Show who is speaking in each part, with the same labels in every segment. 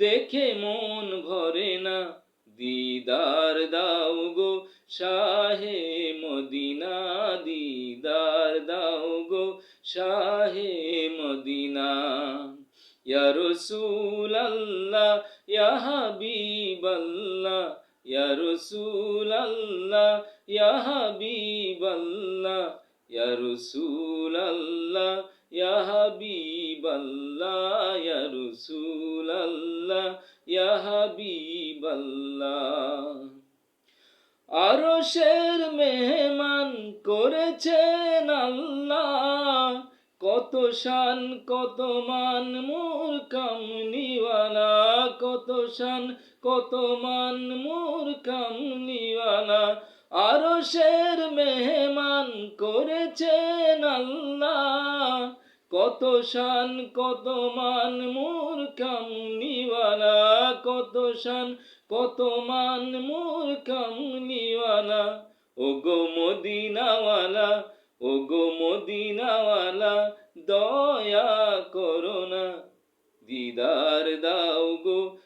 Speaker 1: দেখে মন ভরে না। দিদার দাও গো শাহে মদিনা, দিদার দাও গো শাহে মদিনা। ইয়া রসুল আল্লাহ ইয়া হাবিব আল্লাহ ইয়া আল্লাহ ইয়া হাবিব আল্লাহ ইয়া আল্লাহ আরশের মেহমান করেছেন আল্লাহ। কত শান, কত মান মোর কামনিওয়ালা কত শান, কত মান মোর কামনিওয়ালা আরশের মেহমান করেছেন আল্লাহ। কত শান, কত মান মোর কামনিওয়ালা কত শান, কত মান মোর কামনিওয়ালা ও গো মদিনাওয়ালা ও গো মদিনাওয়ালা, দয়া করো না। দিদার দাও গো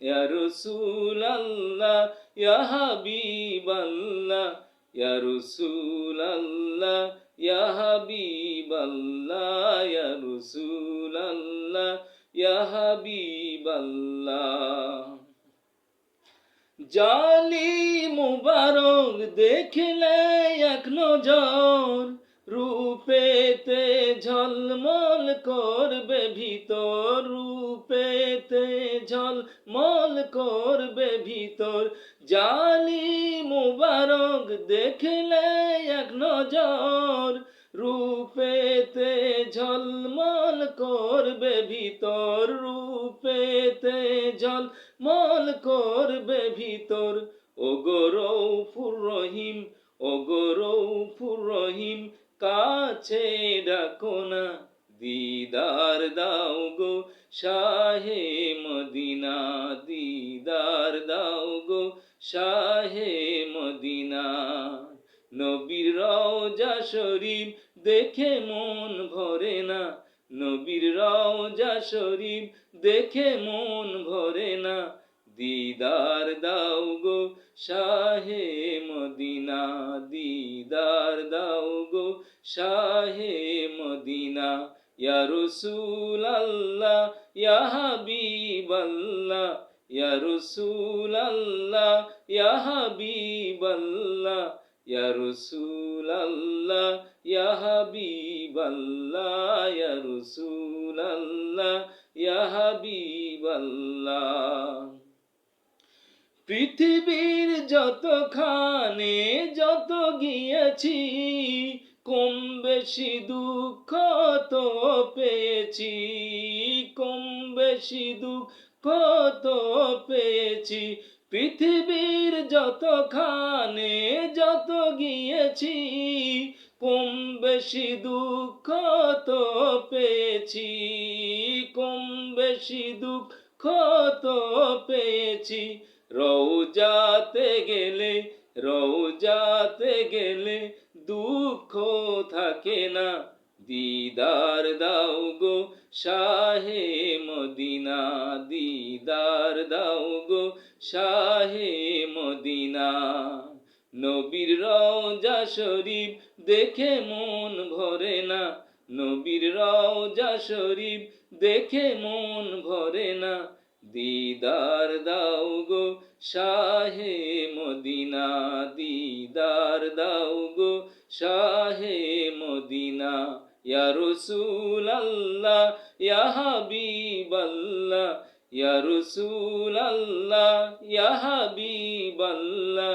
Speaker 1: ইয়া রসুল আল্লাহ ইয়া হাবিব আল্লাহ ইয়া রসুল আল্লাহ ইয়া হাবিব আল্লাহ ইয়া রসুল আল্লাহ ইয়া হাবিব আল্লাহ জালি মুবারক দেখলে এক নজর ভিতর। জালি মুবারক দেখলে এক নজর, রূপেতে ঝলমল করবে ভিতর, রূপেতে ঝলমল করবে ভিতর। ও গো রৌফুর রহিম ও গো রৌফুর রহিম, কাছে ডাকো না, দিদার দাও গো শাহে মদিনা দিদার দাও গো শাহে মদিনা। নবীর রওজা শরীফ দেখে মন ভরে না। নবীর রওজা শরীফ দেখে মন ভরে না। দিদার দাও গো শাহে মদিনা। দিদার দাও গো শাহে মদিনা। ইয়া রসুল আল্লাহ, ইয়া হাবিব আল্লাহ ইয়া রসুল আল্লাহ ইয়া হাবিব আল্লাহ ইয়া রসুল আল্লাহ ইয়া হাবিব আল্লাহ ইয়া রসুল আল্লাহ ইয়া হাবিব আল্লাহ পৃথিবীর যতখানে যত গিয়েছি, কম বেশি দুঃখ তো পেয়েছি। কম বেশি দুঃখ গিয়েছি কম বেশি দুঃখ তো পেয়েছি, কম বেশি দুঃখ তো পেয়েছি। রৌজাতে গেলে রৌজাতে গেলে দুঃখ থাকে না। দিদার দাও গো শাহে মদিনা, দিদার দাও গো শাহে মদিনা। নবীর রওজা শরীফ দেখে মন ভরে না। নবীর রওজা শরীফ দেখে মন ভরে না। দিদার দাও গো শাহে মদিনা, দিদার দাও গো শাহে মদিনা। ইয়া রসুল আল্লাহ ইয়া হাবিব আল্লাহ ইয়া রসুল আল্লাহ ইয়া হাবিব আল্লাহ